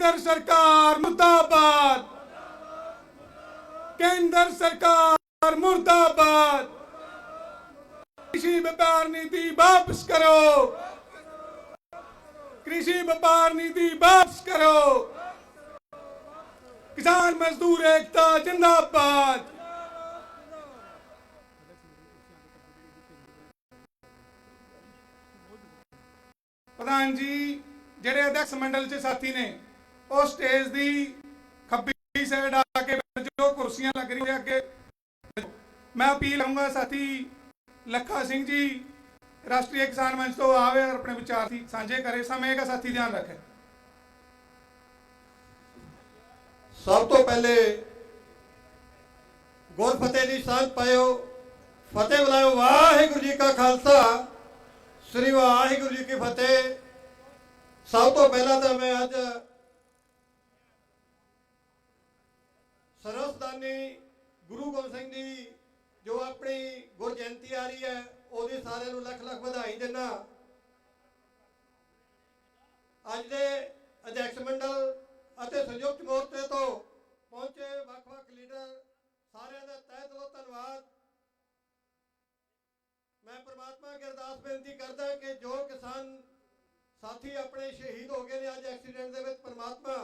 ਕੇਂਦਰ ਸਰਕਾਰ ਮੁਰਦਾਬਾਦ ਕੇਂਦਰ ਸਰਕਾਰ ਮੁਰਦਾਬਾਦ कृषि व्यापार नीति वापस करो कृषि व्यापार नीति वापस करो किसान मजदूर एकता जिंदाबाद ਪ੍ਰਧਾਨ ਜੀ ਜਿਹੜੇ ਅਧਿਕਸ਼ ਮੰਡਲ ਚ ਸਾਥੀ ਨੇ ਉਹ ਸਟੇਜ ਦੀ ਖੱਬੀ ਸਾਈਡ ਆ ਕੇ ਜੋ ਕੁਰਸੀਆਂ ਲੱਗ ਰਹੀਆਂ ਅੱਗੇ। ਮੈਂ ਅਪੀਲ ਕਰਾਂਗਾ ਸਾਥੀ ਲੱਖਾ ਸਿੰਘ ਜੀ, ਰਾਸ਼ਟਰੀ ਕਿਸਾਨ ਮੰਚ ਤੋਂ ਆਵੇ ਔਰ ਆਪਣੇ ਵਿਚਾਰ ਸਾਂਝੇ ਕਰੇ ਸਮੇਂ ਦਾ ਸਾਥੀ ਧਿਆਨ ਰੱਖੇ। ਸਭ ਤੋਂ ਪਹਿਲੇ ਗੁਰ ਫਤਿਹ ਦੀ ਸਾਂਝ ਪਾਇਓ। ਫਤਿਹ ਬੁਲਾਇਓ। ਵਾਹਿਗੁਰੂ ਜੀ ਕਾ ਖਾਲਸਾ। ਸ੍ਰੀ ਵਾਹਿਗੁਰੂ ਜੀ ਕੀ ਫਤਿਹ। ਸਭ ਤੋਂ ਪਹਿਲਾਂ ਤਾਂ ਮੈਂ ਅੱਜ ਸਰਸਦਾਨੀ ਗੁਰੂ ਗੋਬਿੰਦ ਸਿੰਘ ਜੀ ਜੋ ਆਪਣੀ ਗੁਰਜਯੰਤੀ ਆ ਰਹੀ ਹੈ, ਉਹਦੀ ਸਾਰਿਆਂ ਨੂੰ ਲੱਖ ਲੱਖ ਵਧਾਈ ਦਿੰਦਾ ਅੱਜ ਦੇ ਅਧਿਕਸ਼ ਮੰਡਲ ਅਤੇ ਸੰਯੁਕਤ ਮੋਰਚੇ ਤੋਂ ਪਹੁੰਚੇ ਵੱਖ-ਵੱਖ ਲੀਡਰ, ਸਾਰਿਆਂ ਦਾ ਤਹਿ ਦਿਲੋਂ ਧੰਨਵਾਦ। ਮੈਂ ਪ੍ਰਮਾਤਮਾ ਅੱਗੇ ਅਰਦਾਸ ਬੇਨਤੀ ਕਰਦਾ ਕਿ ਜੋ ਕਿਸਾਨ ਸਾਥੀ ਆਪਣੇ ਸ਼ਹੀਦ ਹੋ ਗਏ ਨੇ ਅੱਜ ਐਕਸੀਡੈਂਟ ਦੇ ਵਿੱਚ, ਪ੍ਰਮਾਤਮਾ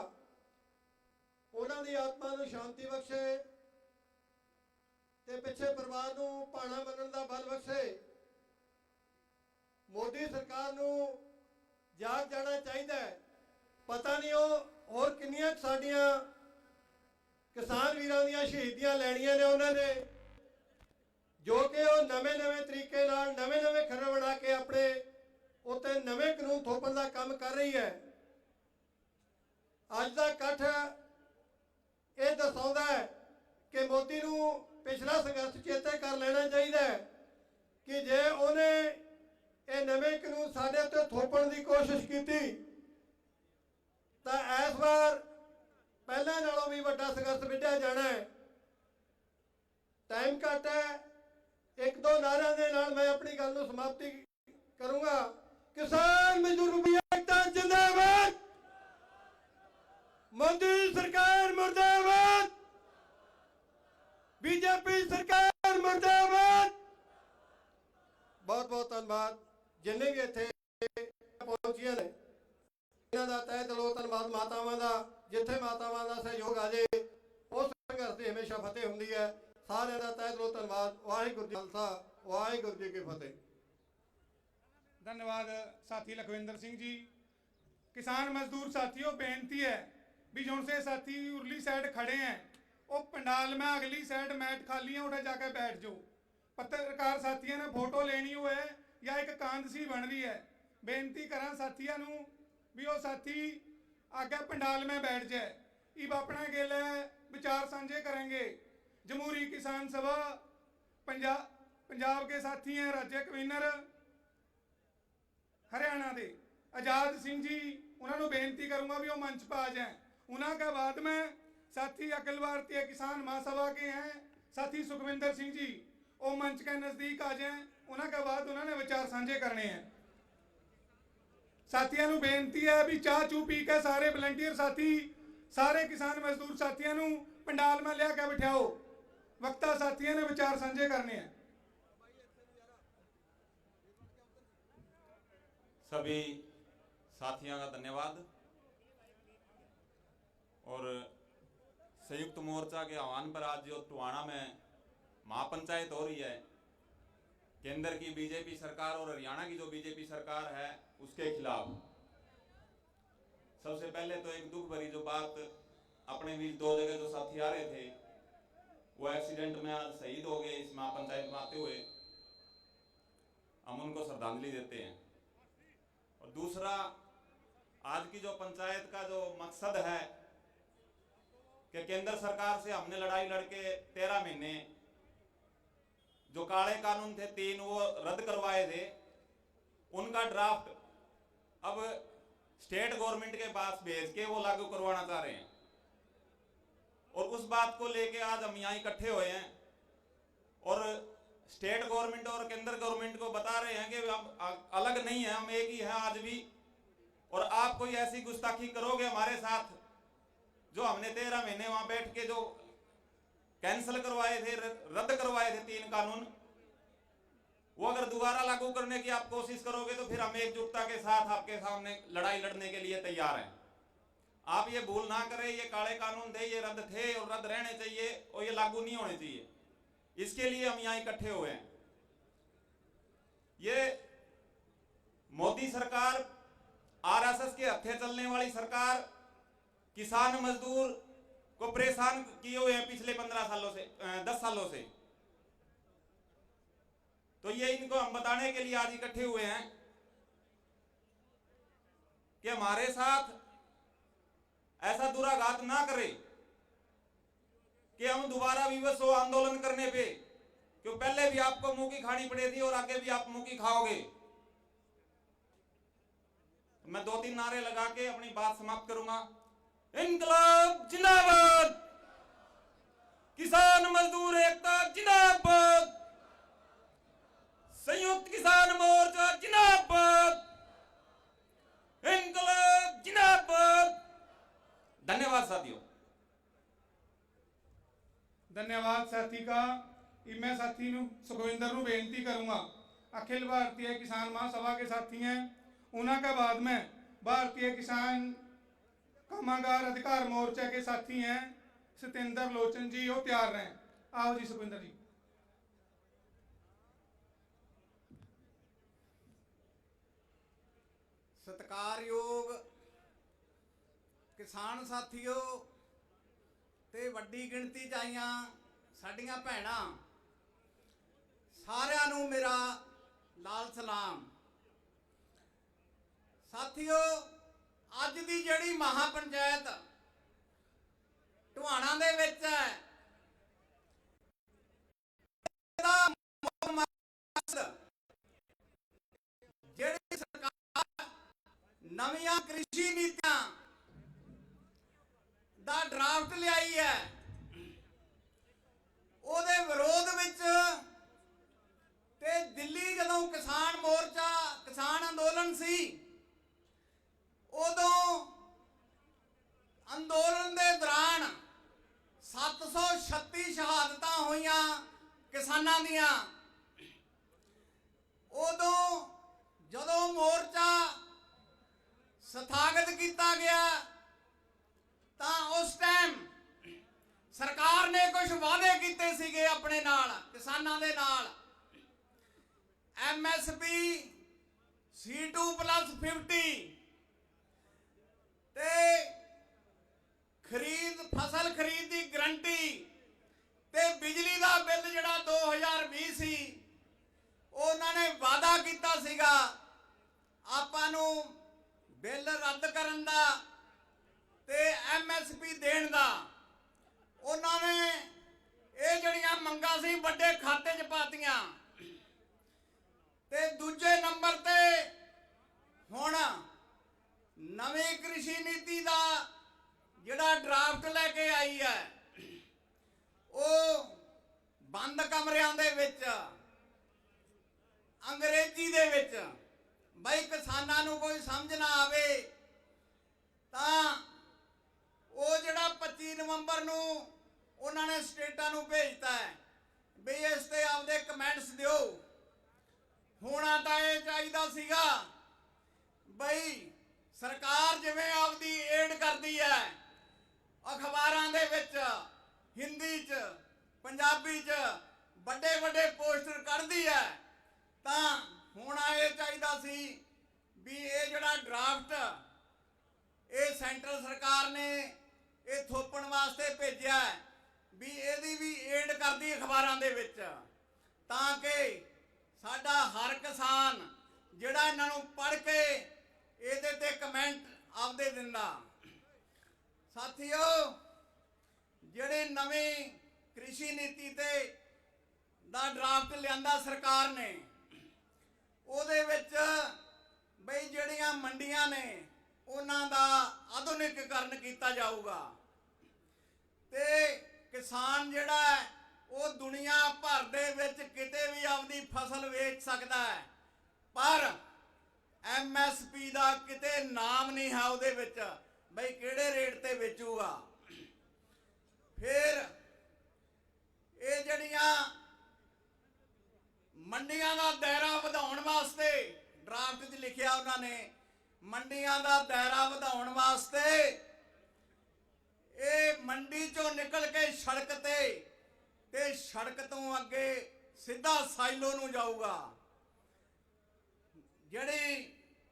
ਉਹਨਾਂ ਦੀ ਆਤਮਾ ਨੂੰ ਸ਼ਾਂਤੀ ਬਖਸ਼ੇ ਤੇ ਪਿੱਛੇ ਪਰਿਵਾਰ ਨੂੰ ਭਾਣਾ ਮੰਨਣ ਦਾ ਬਲ ਬਖਸ਼ੇ। ਮੋਦੀ ਸਰਕਾਰ ਨੂੰ ਜਾਗ ਜਾਣਾ ਚਾਹੀਦਾ ਹੈ। ਪਤਾ ਨਹੀਂ ਉਹ ਹੋਰ ਕਿੰਨੀਆਂ ਸਾਡੀਆਂ ਕਿਸਾਨ ਵੀਰਾਂ ਦੀਆਂ ਸ਼ਹੀਦੀਆਂ ਲੈਣੀਆਂ ਨੇ ਉਹਨਾਂ ਨੇ, ਜੋ ਕਿ ਉਹ ਨਵੇਂ-ਨਵੇਂ ਤਰੀਕੇ ਨਾਲ ਨਵੇਂ-ਨਵੇਂ ਖਰੜ ਬਣਾ ਕੇ ਆਪਣੇ ਉੱਤੇ ਨਵੇਂ ਕਾਨੂੰਨ ਥੋਪਣ ਦਾ ਕੰਮ ਕਰ ਰਹੀ ਹੈ। ਅੱਜ ਦਾ ਇਕੱਠ ਇਹ ਦਰਸਾਉਂਦਾ ਹੈ ਕਿ ਮੋਦੀ ਨੂੰ ਪਿਛਲਾ ਸੰਘਰਸ਼ ਚੇਤੇ ਕਰ ਲੈਣਾ ਚਾਹੀਦਾ ਹੈ ਕਿ ਜੇ ਉਹਨੇ ਇਹ ਨਵੇਂ ਕਾਨੂੰਨ ਸਾਡੇ ਉੱਤੇ ਥੋਪਣ ਦੀ ਕੋਸ਼ਿਸ਼ ਕੀਤੀ, ਤਾਂ ਇਸ ਵਾਰ ਪਹਿਲਾਂ ਨਾਲੋਂ ਵੀ ਵੱਡਾ ਸੰਘਰਸ਼ ਵਿੱਢਿਆ ਜਾਣਾ ਹੈ। ਟਾਈਮ ਘੱਟ ਹੈ। ਇੱਕ ਦੋ ਨਾਰਿਆਂ ਦੇ ਨਾਲ ਮੈਂ ਆਪਣੀ ਗੱਲ ਨੂੰ ਸਮਾਪਤੀ ਕਰੂੰਗਾ। ਕਿਸਾਨ ਮਜ਼ਦੂਰ ਰੁਪਈਆ ਏਕਤਾ ਜਿੰਦਾਬਾਦ ਮੋਦੀ ਸਰਕਾਰ ਮੁਰਦਾਬਾਦ ਬੀਜੇਪੀ ਸਰਕਾਰ ਮੁਰਦਾਬਾਦ ਬਹੁਤ ਬਹੁਤ ਧੰਨਵਾਦ ਜਿੰਨੇ ਵੀ ਇੱਥੇ ਪਹੁੰਚੀਆਂ ਨੇ, ਇਹਨਾਂ ਦਾ ਤਹਿ ਦਿਲੋਂ ਧੰਨਵਾਦ ਮਾਤਾਵਾਂ ਦਾ, ਜਿੱਥੇ ਮਾਤਾਵਾਂ ਦਾ ਸਹਿਯੋਗ ਆ ਜੇ, ਉਸ ਸੰਘਰਸ਼ ਦੀ ਹਮੇਸ਼ਾ ਫਤਿਹ ਹੁੰਦੀ ਹੈ। ਸਾਰਿਆਂ ਦਾ ਤਹਿ ਦਿਲੋਂ ਧੰਨਵਾਦ। ਵਾਹਿਗੁਰੂ ਜੀ ਖਾਲਸਾ, ਵਾਹਿਗੁਰੂ ਜੀ ਕੀ ਫਤਿਹ। ਧੰਨਵਾਦ ਸਾਥੀ ਲਖਵਿੰਦਰ ਸਿੰਘ ਜੀ। ਕਿਸਾਨ ਮਜ਼ਦੂਰ ਸਾਥੀਓ, ਬੇਨਤੀ ਹੈ ਵੀ ਜੋਂ ਸੇ ਸਾਥੀ ਉਰਲੀ ਸਾਈਡ ਖੜੇ ਹੈ, ਉਹ ਪੰਡਾਲ ਮੈਂ ਅਗਲੀ ਸਾਈਡ ਮੈਟ ਖਾਲੀ ਹੈ ਉਰੇ ਜਾ ਕੇ ਬੈਠ ਜਾਓ। ਪੱਤਰਕਾਰ ਸਾਥੀਆਂ ਨੇ ਫੋਟੋ ਲੈਣੀ ਹੋਏ ਜਾਂ ਇੱਕ ਕਾਂਦ ਸੀ ਬਣ ਰਹੀ ਹੈ ਬੇਨਤੀ ਕਰਾਂ ਸਾਥੀਆਂ ਨੂੰ ਵੀ ਉਹ ਸਾਥੀ ਆਗੇ ਪੰਡਾਲ में बैठ जाए इब अपना गेले विचार साझे करेंगे जमहूरी किसान सभा पंजाब पंजाब के साथी हैं राज्य कन्वीनर हरियाणा ਦੇ आजाद सिंह जी ਉਹਨਾਂ ਨੂੰ ਬੇਨਤੀ ਕਰੂੰਗਾ ਵੀ ਉਹ मंच पर आ जाएं उन्हा के बाद में साथी अखिल भारतीय किसान महासभा के हैं साथी सुखविंदर सिंह जी वो मंच के नजदीक आ जाएं उन्हा के बाद उन्होंने विचार साझे करने हैं ਸਾਥੀਆਂ ਨੂੰ ਬੇਨਤੀ ਹੈ ਵੀ ਚਾਹ ਚੂ ਪੀ ਕੇ ਸਾਰੇ ਵਲੰਟੀਅਰ ਸਾਥੀ ਸਾਰੇ ਕਿਸਾਨ ਮਜ਼ਦੂਰ ਸਾਥੀਆਂ ਨੂੰ ਪੰਡਾਲ ਮੈਂ ਲਿਆ ਕੇ ਬਿਠਾਓ ਵਕਤਾ ਸਾਥੀਆਂ ਨੇ ਵਿਚਾਰ ਸਾਂਝੇ ਕਰਨੇ ਆ सभी साथियों का धन्यवाद और संयुक्त मोर्चा के आह्वान पर आज जो टुहाना में महापंचायत हो रही है केंद्र की बीजेपी सरकार और हरियाणा की जो बीजेपी सरकार है, उसके खिलाफ। सबसे पहले तो एक दुख भरी जो बात अपने बीच दो जगह जो साथी आ रहे थे, वो एक्सीडेंट में शहीद हो गए इस महापंचायत में आते हुए। हम उनको श्रद्धांजलि देते हैं। और दूसरा, आज की जो पंचायत का जो मकसद है कि केंद्र सरकार से हमने लड़ाई लड़के तेरह महीने जो काले कानून थे, तीन वो रद्द करवाए थे। उनका ड्राफ्ट अब स्टेट गवर्नमेंट के पास भेज के वो लागू करवाना चाह रहे हैं। और उस बात को लेके आज हम यहाँ इकट्ठे हुए हैं। और स्टेट गवर्नमेंट और केंद्र गवर्नमेंट को बता रहे हैं कि हम अलग नहीं है, हम एक ही हैं आज भी। और आप कोई ऐसी गुस्ताखी करोगे हमारे साथ, जो हमने तेरह महीने वहाँ बैठ के जो कैंसिल करवाए थे रद्द करवाए थे तीन कानून। वो अगर दोबारा लागू करने की आप कोशिश करोगे तो फिर हम एकजुटता के साथ आपके सामने लड़ाई लड़ने के लिए तैयार हैं। आप ये भूल ना करें, ये काले कानून थे, ये रद्द थे और रद्द रहने चाहिए और ये लागू नहीं होने चाहिए। इसके लिए हम यहाँ इकट्ठे हुए हैं। ये मोदी सरकार, आरएसएस के हत्थे चलने वाली सरकार, किसान मजदूर को परेशान किए हुए हैं पिछले पंद्रह सालों से दस सालों से। तो ये इनको हम बताने के लिए आज इकट्ठे हुए हैं कि हमारे साथ ऐसा दुराघात ना करे कि हम दोबारा विवश हो आंदोलन करने पे, क्यों पहले भी आपको मुँह की खानी पड़ी थी और आगे भी आप मुँह की खाओगे। मैं दो तीन नारे लगा के अपनी बात समाप्त करूँगा। इनकलाब जिंदाबाद किसान मजदूर एकता जिंदाबाद संयुक्त किसान मोर्चा जिंदाबाद इनकलाब जिंदाबाद धन्यवाद साथियों ਧੰਨਵਾਦ ਸਾਥੀ ਕਾ ਇਹ मैं साथी ਨੂੰ सुखविंदर ਨੂੰ बेनती करूंगा अखिल भारतीय किसान महासभा के साथी हैं उन्हां के बाद में भारतीय किसान ਕਮਾਂਗਾਰ ਅਧਿਕਾਰ ਮੋਰਚਾ ਕੇ ਸਾਥੀ ਹੈ, ਸਤਿੰਦਰ ਲੋਚਨ ਜੀ, ਉਹ ਤਿਆਰ ਨੇ। ਆਓ ਜੀ ਸੁਖਿੰਦਰ ਜੀ। ਸਤਕਾਰਯੋਗ ਕਿਸਾਨ ਸਾਥੀਓ, ਤੇ ਵੱਡੀ ਗਿਣਤੀ ਚ ਆਈਆਂ ਸਾਡੀਆਂ ਭੈਣਾਂ, ਸਾਰਿਆਂ ਨੂੰ ਮੇਰਾ ਲਾਲ ਸਲਾਮ। ਸਾਥੀਓ ਅੱਜ ਦੀ ਜਿਹੜੀ ਮਹਾ ਪੰਚਾਇਤ ਟਵਾਣਾ ਦੇ ਵਿੱਚ ਹੈ ਜਿਹੜੀ ਸਰਕਾਰ ਨਵੀਆਂ ਕ੍ਰਿਸ਼ੀ ਨੀਤੀਆਂ ਦਾ ਡਰਾਫਟ ਲਿਆਈ ਹੈ, ਉਹਦੇ ਵਿਰੋਧ ਕਿਸਾਨਾਂ ਦੀਆਂ। ਉਦੋਂ ਜਦੋਂ ਮੋਰਚਾ ਸਥਾਗਤ ਕੀਤਾ ਗਿਆ, ਤਾਂ ਉਸ ਟਾਈਮ ਸਰਕਾਰ ਨੇ ਕੁਝ ਵਾਅਦੇ ਕੀਤੇ ਸੀਗੇ ਆਪਣੇ ਨਾਲ, ਕਿਸਾਨਾਂ ਦੇ ਨਾਲ। ਐਮਐਸਪੀ C2 50 ਬਿਜਲੀ ਦਾ ਬਿੱਲ ਜਿਹੜਾ 2020 ਸੀ, ਉਹਨਾਂ ਨੇ ਵਾਅਦਾ ਕੀਤਾ ਸੀਗਾ, ਆਪਾਂ ਨੂੰ ਬਿੱਲ ਰੱਦ ਕਰਨ ਦਾ ਤੇ ਐਮਐਸਪੀ ਦੇਣ ਦਾ। ਉਹਨਾਂ ਨੇ ਇਹ ਜਿਹੜੀਆਂ ਮੰਗਾਂ ਸੀ, ਵੱਡੇ ਖਾਤੇ 'ਚ ਪਾਤੀਆਂ। ਤੇ ਦੂਜੇ ਨੰਬਰ ਤੇ ਹੁਣ ਨਵੀਂ ਕ੍ਰਿਸ਼ੀ ਨੀਤੀ ਦਾ ਜਿਹੜਾ ਡਰਾਫਟ ਲੈ ਕੇ ਆਈ ਹੈ, ਉਹ ਬੰਦ ਕਮਰਿਆਂ ਦੇ ਵਿੱਚ, ਅੰਗਰੇਜ਼ੀ ਦੇ ਵਿੱਚ ਬਈ ਕਿਸਾਨਾਂ ਨੂੰ ਕੋਈ ਸਮਝ ਨਾ ਆਵੇ, ਤਾਂ ਉਹ ਜਿਹੜਾ 25 ਨਵੰਬਰ ਨੂੰ ਉਹਨਾਂ ਨੇ ਸਟੇਟਾਂ ਨੂੰ ਭੇਜਤਾ ਹੈ ਵੀ ਇਸ ਤੇ ਆਪਦੇ ਕਮੈਂਟਸ ਦਿਓ। ਹੋਣਾ ਤਾਂ ਇਹ ਚਾਹੀਦਾ ਸੀਗਾ, ਬਈ ਸਰਕਾਰ ਜਿਵੇਂ ਆਪਦੀ ਏਡ ਕਰਦੀ ਹੈ, ਅਖਬਾਰਾਂ ਦੇ ਵਿੱਚ, ਹਿੰਦੀ 'ਚ ਪੰਜਾਬੀ 'ਚ ਵੱਡੇ ਵੱਡੇ ਪੋਸਟਰ ਕੱਢਦੀ ਹੈ ਤਾਂ ਹੋਣਾ ਇਹ ਚਾਹੀਦਾ ਸੀ ਵੀ ਇਹ ਜਿਹੜਾ ਡਰਾਫਟ ਇਹ ਸੈਂਟਰ ਸਰਕਾਰ ਨੇ ਇਹ ਥੋਪਣ ਵਾਸਤੇ ਭੇਜਿਆ ਵੀ ਇਹਦੀ ਵੀ ਏਡ ਕਰਦੀ ਅਖਬਾਰਾਂ ਦੇ ਵਿੱਚ, ਤਾਂ ਕਿ ਸਾਡਾ ਹਰ ਕਿਸਾਨ ਜਿਹੜਾ ਇਹਨਾਂ ਨੂੰ ਪੜ੍ਹ ਕੇ ਇਹਦੇ ਤੇ ਕਮੈਂਟ ਆਪਦੇ ਦਿੰਦਾ। ਸਾਥੀਓ, ਜਿਹੜੇ ਨਵੇਂ ਕ੍ਰਿਸ਼ੀ ਨੀਤੀ ਤੇ ਦਾ ਡਰਾਫਟ ਲਿਆਂਦਾ ਸਰਕਾਰ ਨੇ। ਉਹਦੇ ਵਿੱਚ ਬਈ ਜਿਹੜੀਆਂ ਮੰਡੀਆਂ ਨੇ, ਉਹਨਾਂ ਦਾ ਆਧੁਨਿਕੀਕਰਨ ਕੀਤਾ ਜਾਊਗਾ। ਤੇ ਕਿਸਾਨ ਜਿਹੜਾ ਹੈ, ਉਹ ਦੁਨੀਆ ਭਰ ਦੇ ਵਿੱਚ ਕਿਤੇ ਵੀ ਆਪਦੀ ਫਸਲ ਵੇਚ ਸਕਦਾ ਹੈ, ਪਰ ਐਮਐਸਪੀ ਦਾ ਕਿਤੇ ਨਾਮ ਨਹੀਂ ਹੈ ਉਹਦੇ ਵਿੱਚ, ਬਈ ਕਿਹੜੇ ਰੇਟ ਤੇ ਵੇਚੂਗਾ। ਫਿਰ ਇਹ ਜਿਹੜੀਆਂ ਮੰਡੀਆਂ ਦਾ ਦਾਇਰਾ ਵਧਾਉਣ ਵਾਸਤੇ ਡਰਾਫਟ 'ਚ ਲਿਖਿਆ ਉਹਨਾਂ ਨੇ, ਮੰਡੀਆਂ ਦਾ ਦਾਇਰਾ ਵਧਾਉਣ ਵਾਸਤੇ ਇਹ ਮੰਡੀ ਚੋਂ ਨਿਕਲ ਕੇ ਸੜਕ ਤੇ ਤੇ ਸੜਕ ਤੋਂ ਅੱਗੇ ਸਿੱਧਾ ਸਾਈਲੋ ਨੂੰ ਜਾਊਗਾ। ਜਿਹੜੀ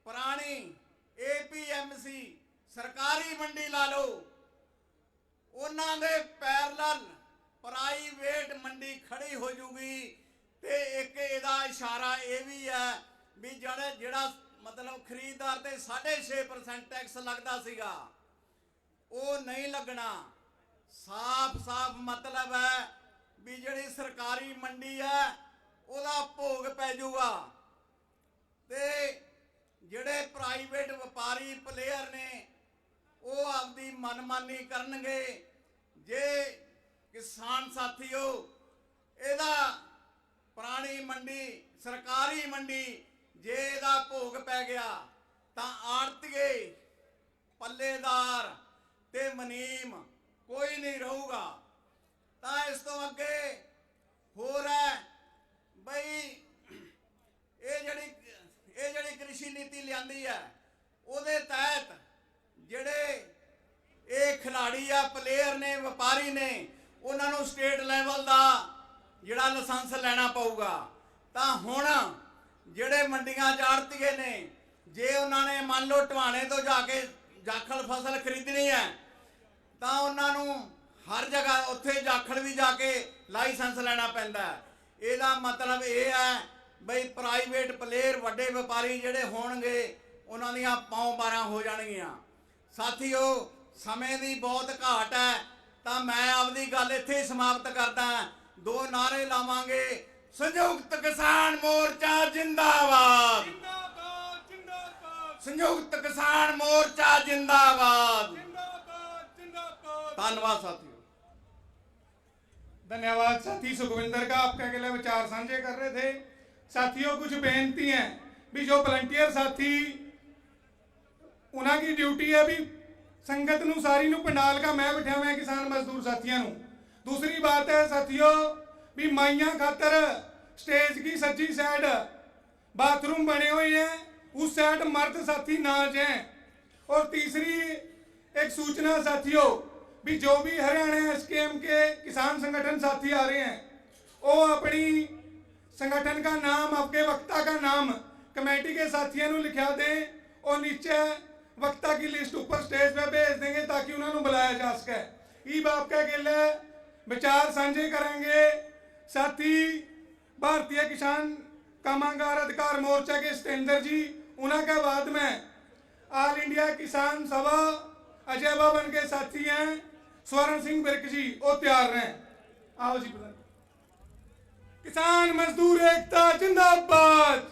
ਪੁਰਾਣੀ ਏਪੀਐਮਸੀ ਸਰਕਾਰੀ ਮੰਡੀ ਲਾ ਲਓ, ਉਹਨਾਂ ਦੇ ਪੈਰਲਲ ਪ੍ਰਾਈਵੇਟ ਮੰਡੀ ਖੜੀ ਹੋ ਜੂਗੀ ਤੇ ਇੱਕ ਇਹਦਾ ਇਸ਼ਾਰਾ ਇਹ ਵੀ ਹੈ ਵੀ ਜਿਹੜਾ ਜਿਹੜਾ ਮਤਲਬ ਖਰੀਦਦਾਰ ਤੇ 6.5% ਟੈਕਸ ਲੱਗਦਾ ਸੀਗਾ, ਉਹ ਨਹੀਂ ਲੱਗਣਾ। ਸਾਫ਼-ਸਾਫ਼ ਮਤਲਬ ਹੈ ਵੀ ਜਿਹੜੀ ਸਰਕਾਰੀ ਮੰਡੀ ਹੈ, ਉਹਦਾ ਭੋਗ ਪੈ ਜਾਊਗਾ ਤੇ ਜਿਹੜੇ ਪ੍ਰਾਈਵੇਟ ਵਪਾਰੀ ਪਲੇਅਰ ਨੇ, ਉਹ ਆਪਦੀ ਮਨਮਾਨੀ ਕਰਨਗੇ। ਕਿਸਾਨ ਸਾਥੀਓ, ਇਹਦਾ ਪੁਰਾਣੀ ਮੰਡੀ, ਸਰਕਾਰੀ ਮੰਡੀ, ਜੇ ਇਹਦਾ ਭੋਗ ਪੈ ਗਿਆ, ਤਾਂ ਆੜਤੀਏ, ਪੱਲੇਦਾਰ ਤੇ ਮਨੀਮ ਕੋਈ ਨਹੀਂ ਰਹੂਗਾ। ਤਾਂ ਇਸ ਤੋਂ ਅੱਗੇ ਹੋਰ ਹੈ, ਬਈ ਇਹ ਜਿਹੜੀ ਇਹ ਜਿਹੜੀ ਕ੍ਰਿਸ਼ੀ ਨੀਤੀ ਲਿਆਂਦੀ ਹੈ, ਉਹਦੇ ਤਹਿਤ ਜਿਹੜੇ ਇਹ ਖਿਲਾੜੀ ਆ ਪਲੇਅਰ ਨੇ, ਵਪਾਰੀ ਨੇ ਉਹਨਾਂ ਨੂੰ ਸਟੇਟ ਲੈਵਲ ਦਾ ਜਿਹੜਾ ਲਾਇਸੈਂਸ ਲੈਣਾ ਪਊਗਾ। ਤਾਂ ਹੁਣ ਜਿਹੜੇ ਮੰਡੀਆਂ ਚਾੜਤੀਏ ਨੇ, ਜੇ ਉਹਨਾਂ ਨੇ ਮੰਨ ਲਓ ਟਵਾਣੇ ਤੋਂ ਜਾ ਕੇ ਜਾਖਲ ਫਸਲ ਖਰੀਦਣੀ ਹੈ, ਤਾਂ ਉਹਨਾਂ ਨੂੰ ਹਰ ਜਗ੍ਹਾ ਉੱਥੇ ਜਾਖੜ ਵੀ ਜਾ ਕੇ ਲਾਇਸੈਂਸ ਲੈਣਾ ਪੈਂਦਾ ਇਹਦਾ ਮਤਲਬ ਇਹ ਹੈ ਬਈ ਪ੍ਰਾਈਵੇਟ ਪਲੇਅਰ, ਵੱਡੇ ਵਪਾਰੀ ਜਿਹੜੇ ਹੋਣਗੇ, ਉਹਨਾਂ ਦੀਆਂ ਪੌਂ 12 ਹੋ ਜਾਣਗੀਆਂ। ਸਾਥੀਓ, ਸਮੇਂ ਦੀ ਬਹੁਤ ਘਾਟ ਹੈ। ਤਾਂ ਮੈਂ ਆਪਦੀ ਗੱਲ ਇੱਥੇ ਹੀ ਸਮਾਪਤ ਕਰਦਾ ਦੋ ਨਾਰੇ ਲਾਵਾਂਗੇ ਸੰਯੁਕਤ ਕਿਸਾਨ ਮੋਰਚਾ ਜਿੰਦਾਬਾਦ ਜਿੰਦਾਬਾਦ ਜਿੰਦਾਬਾਦ ਸੰਯੁਕਤ ਕਿਸਾਨ ਮੋਰਚਾ ਜਿੰਦਾਬਾਦ जिंदाबाद जिंदाबाद ਧੰਨਵਾਦ ਸਾਥੀਓ धन्यवाद साथी सुखविंदर का आपके अगले विचार साझे कर रहे थे साथियों कुछ बेनती हैं भी जो वलंटियर साथी ਉਹਨਾਂ ਦੀ ਡਿਊਟੀ ਹੈ ਵੀ ਸੰਗਤ ਨੂੰ ਸਾਰੀ ਨੂੰ ਪੰਡਾਲ ਕਾ ਮੈਂ ਬਿਠਿਆ ਮੈਂ ਕਿਸਾਨ ਮਜ਼ਦੂਰ ਸਾਥੀਆਂ ਨੂੰ दूसरी बात है साथियों भी माइया खातर स्टेज की सज्जी साइड बाथरूम बने हुए हैं उस साइड मर्द साथी ना जाएं और तीसरी एक सूचना साथियों भी जो भी हरियाणा एसकेएम के किसान संगठन साथी आ रहे हैं वो अपनी संगठन का नाम आपके वक्ता का नाम कमेटी के साथियों ਨੂੰ लिखा दें और नीचे वक्ता की लिस्ट ऊपर स्टेज पे भेज देंगे ताकि उन्होंने बुलाया जा सके ईब आपके अकेले विचार साझे करेंगे साथी भारतीय किसान कामगार अधिकार मोर्चा के सतेंद्र जी उन्हें के बाद में ऑल इंडिया किसान सभा अजय बाबन के साथी हैं स्वर्ण सिंह बिर्क जी वो तैयार हैं आओ जी प्रधान किसान मजदूर एकता जिंदाबाद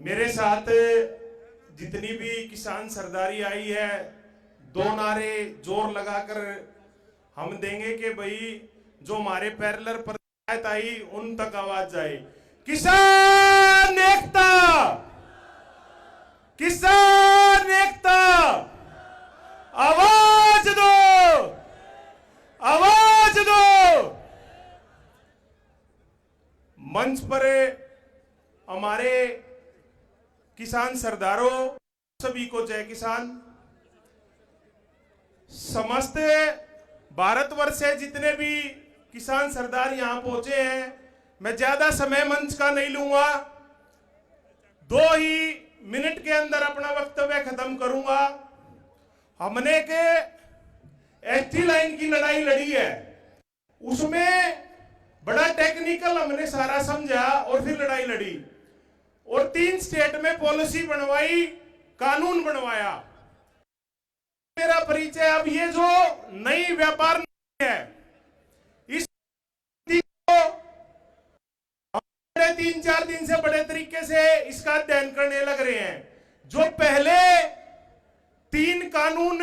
मेरे साथ जितनी भी किसान सरदारी आई है, दो नारे ज़ोर लगाकर हम देंगे कि भाई, जो हमारे पैरलर पंचायत आई, उन तक आवाज़ जाए। किसान एकता! किसान एकता! आवाज़ दो! आवाज़ दो! मंच पर हमारे किसान सरदारों, सभी को जय किसान। समस्त भारतवर्ष से जितने भी किसान सरदार यहाँ पहुँचे हैं, मैं ज़्यादा समय मंच का नहीं लूँगा। दो ही मिनट के अंदर अपना वक्तव्य खत्म करूँगा। हमने के एसटी लाइन की लड़ाई लड़ी है। उसमें बड़ा टेक्निकल हमने सारा समझा और फिर लड़ाई लड़ी। और तीन स्टेट में पॉलिसी बनवाई, कानून बनवाया। मेरा परिचय अब ये जो नई व्यापार है, इस को तीन चार दिन से बड़े तरीके से इसका अध्ययन करने लग रहे हैं। जो पहले तीन कानून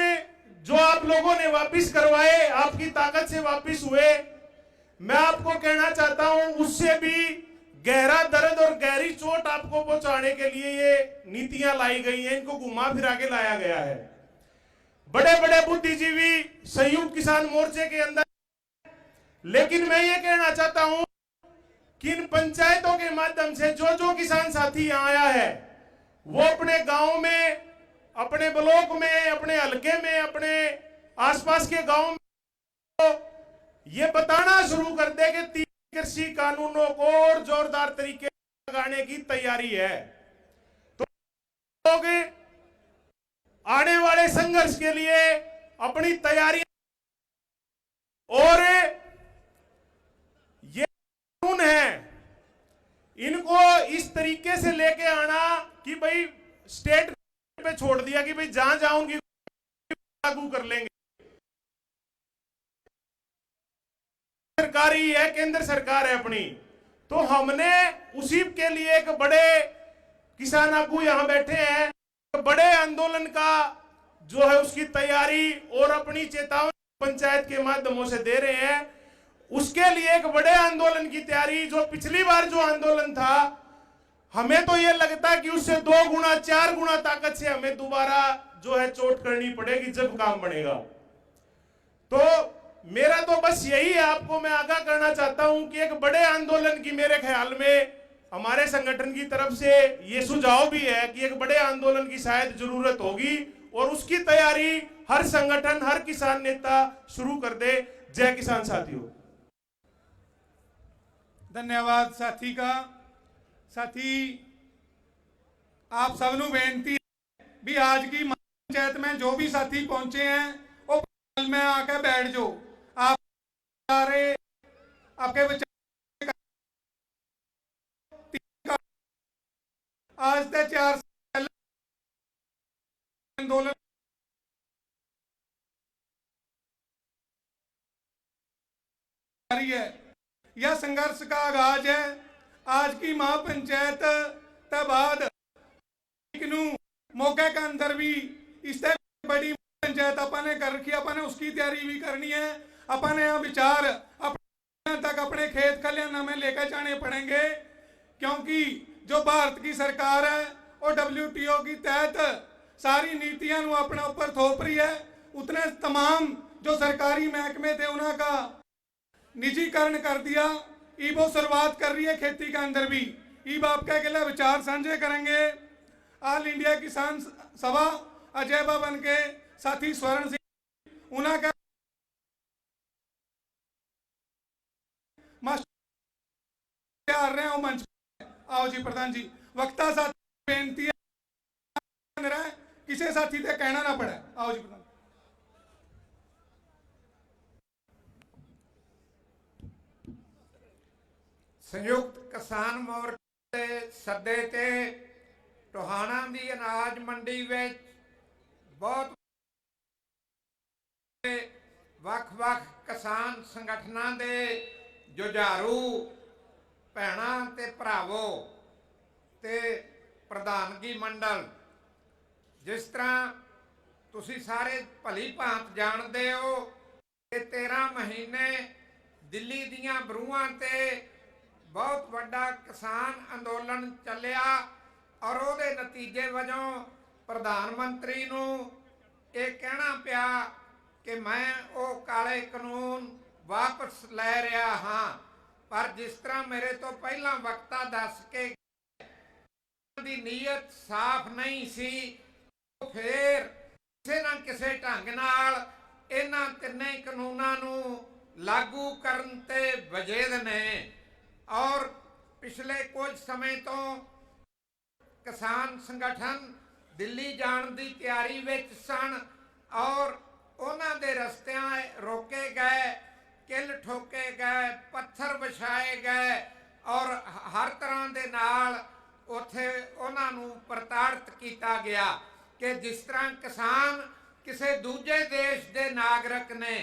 जो आप लोगों ने वापिस करवाए, आपकी ताकत से वापिस हुए, मैं आपको कहना चाहता हूँ, उससे भी गहरा दर्द और गहरी चोट आपको पहुँचाने के लिए ये नीतियाँ लाई गई हैं, इनको घुमा फिरा के लाया गया है। बड़े बड़े बुद्धिजीवी संयुक्त किसान मोर्चे के अंदर लेकिन मैं ये कहना चाहता हूँ कि इन पंचायतों के माध्यम से जो जो किसान साथी यहाँ आया है, वो अपने गाँव में, अपने ब्लॉक में, अपने हलके में, अपने आसपास के गाँव में तो ये बताना शुरू कर दे कि कृषि कानूनों को और जोरदार तरीके लगाने की तैयारी है। तो लोग आने वाले संघर्ष के लिए अपनी तैयारी और ये कानून है। इनको इस तरीके से लेके आना कि भाई स्टेट पे छोड़ दिया कि भाई जहाँ जाऊँगी लागू कर लेंगे। सरकारी है, केंद्र सरकार है अपनी। तो हमने उसी के लिए एक बड़े किसान आगू यहाँ बैठे हैं। बड़े आंदोलन का जो है उसकी तैयारी और अपनी चेतावनी पंचायत के माध्यमों से दे रहे हैं। उसके लिए एक बड़े आंदोलन की तैयारी जो पिछली बार जो आंदोलन था, हमें तो यह लगता है कि उससे दो गुना चार गुना ताकत से हमें दोबारा जो है चोट करनी पड़ेगी, जब काम बनेगा। तो मेरा तो बस यही है आपको मैं आगाह करना चाहता हूँ कि एक बड़े आंदोलन की मेरे ख्याल में हमारे संगठन की तरफ़ से ये सुझाव भी है कि एक बड़े आंदोलन की शायद ज़रूरत होगी और उसकी तैयारी हर संगठन, हर किसान नेता शुरू कर दे। जय किसान साथियों। धन्यवाद साथी का। साथी, आप सबनों बेनती भी आज की पंचायत में जो भी साथी पहुँचे हैं, वो में आकर बैठ जाओ। रहे आपके विचार आज से चार आंदोलन है यह संघर्ष का आगाज है आज की महापंचायत तबाद मौके के अंदर भी इससे बड़ी पंचायत अपन ने कर रखी अपन ने उसकी तैयारी भी करनी है अपन यहाँ विचार, अपने तक अपने खेत खलियाना में लेकर जाने पड़ेंगे। क्योंकि जो भारत की सरकार है, और डब्ल्यू की तहत सारी नीतियाँ अपने ऊपर थोप रही है, उतने तमाम जो सरकारी महकमे थे उनका निजीकरण कर दिया। ईब वो शुरुआत कर रही है खेती के अंदर भी। ईब आपके अकेले विचार साझे करेंगे। ऑल इंडिया किसान सभा, अजय बन के साथी स्वर्ण सिंह उनका ਲਓ ਜੀ ਪ੍ਰਧਾਨ ਜੀ, ਵਕਤਾ ਸਾਥੀ ਬੇਨਤੀ ਹੈ। ਕਿਸੇ ਸਾਥੀ ਤੇ ਕਹਿਣਾ ਨਾ ਪੜਾ ਆਓ ਜੀ ਪ੍ਰਧਾਨ। ਸੰਯੁਕਤ ਕਿਸਾਨ ਮੋਰਚੇ ਦੇ ਸੱਦੇ ਤੇ ਟੋਹਾਣਾ ਦੀ ਅਨਾਜ ਮੰਡੀ ਵਿੱਚ ਬਹੁਤ ਵੱਖ-ਵੱਖ ਕਿਸਾਨ ਸੰਗਠਨਾਂ ਦੇ ਜੁਝਾਰੂ ਭੈਣਾਂ ਤੇ ਭਰਾਵੋ ਤੇ ਪ੍ਰਧਾਨਗੀ ਮੰਡਲ, ਜਿਸ ਤਰ੍ਹਾਂ ਤੁਸੀਂ ਸਾਰੇ ਭਲੀ ਭਾਂਤ ਜਾਣਦੇ ਹੋ ਕਿ 13 ਮਹੀਨੇ ਦਿੱਲੀ ਦੀਆਂ ਬਰੂਹਾਂ ਤੇ ਬਹੁਤ ਵੱਡਾ ਕਿਸਾਨ ਅੰਦੋਲਨ ਚੱਲਿਆ ਔਰ ਉਹਦੇ ਨਤੀਜੇ ਵਜੋਂ ਪ੍ਰਧਾਨ ਮੰਤਰੀ ਨੂੰ ਇਹ ਕਹਿਣਾ ਪਿਆ ਕਿ ਮੈਂ ਉਹ ਕਾਲੇ ਕਾਨੂੰਨ ਵਾਪਸ ਲੈ ਰਿਹਾ ਹਾਂ। ਪਰ ਜਿਸ ਤਰ੍ਹਾਂ ਮੇਰੇ ਤੋਂ ਪਹਿਲਾਂ ਵਕਤਾ ਦੱਸ ਕੇ ਦੀ ਨੀਅਤ ਸਾਫ਼ ਨਹੀਂ ਸੀ, ਉਹ ਫੇਰ ਕਿਸੇ ਨਾ ਕਿਸੇ ਢੰਗ ਨਾਲ ਇਹਨਾਂ ਤਿੰਨੇ ਕਾਨੂੰਨਾਂ ਨੂੰ ਲਾਗੂ ਕਰਨ ਤੇ ਵਜੇਦ ਨੇ। ਔਰ ਪਿਛਲੇ ਕੁਝ ਸਮੇਂ ਤੋਂ ਕਿਸਾਨ ਸੰਗਠਨ ਦਿੱਲੀ ਜਾਣ ਦੀ ਤਿਆਰੀ ਵਿੱਚ ਸਨ ਔਰ ਉਹਨਾਂ ਦੇ ਰਸਤਿਆਂ ਰੋਕੇ ਗਏ, ਕਿੱਲ ਠੋਕੇ ਗਏ, ਪੱਥਰ ਵਿਛਾਏ ਗਏ ਔਰ ਹਰ ਤਰ੍ਹਾਂ ਦੇ ਨਾਲ ਉੱਥੇ ਉਹਨਾਂ ਨੂੰ ਪ੍ਰਤਾੜਿਤ ਕੀਤਾ ਗਿਆ ਕਿ ਜਿਸ ਤਰ੍ਹਾਂ ਕਿਸਾਨ ਕਿਸੇ ਦੂਜੇ ਦੇਸ਼ ਦੇ ਨਾਗਰਿਕ ਨੇ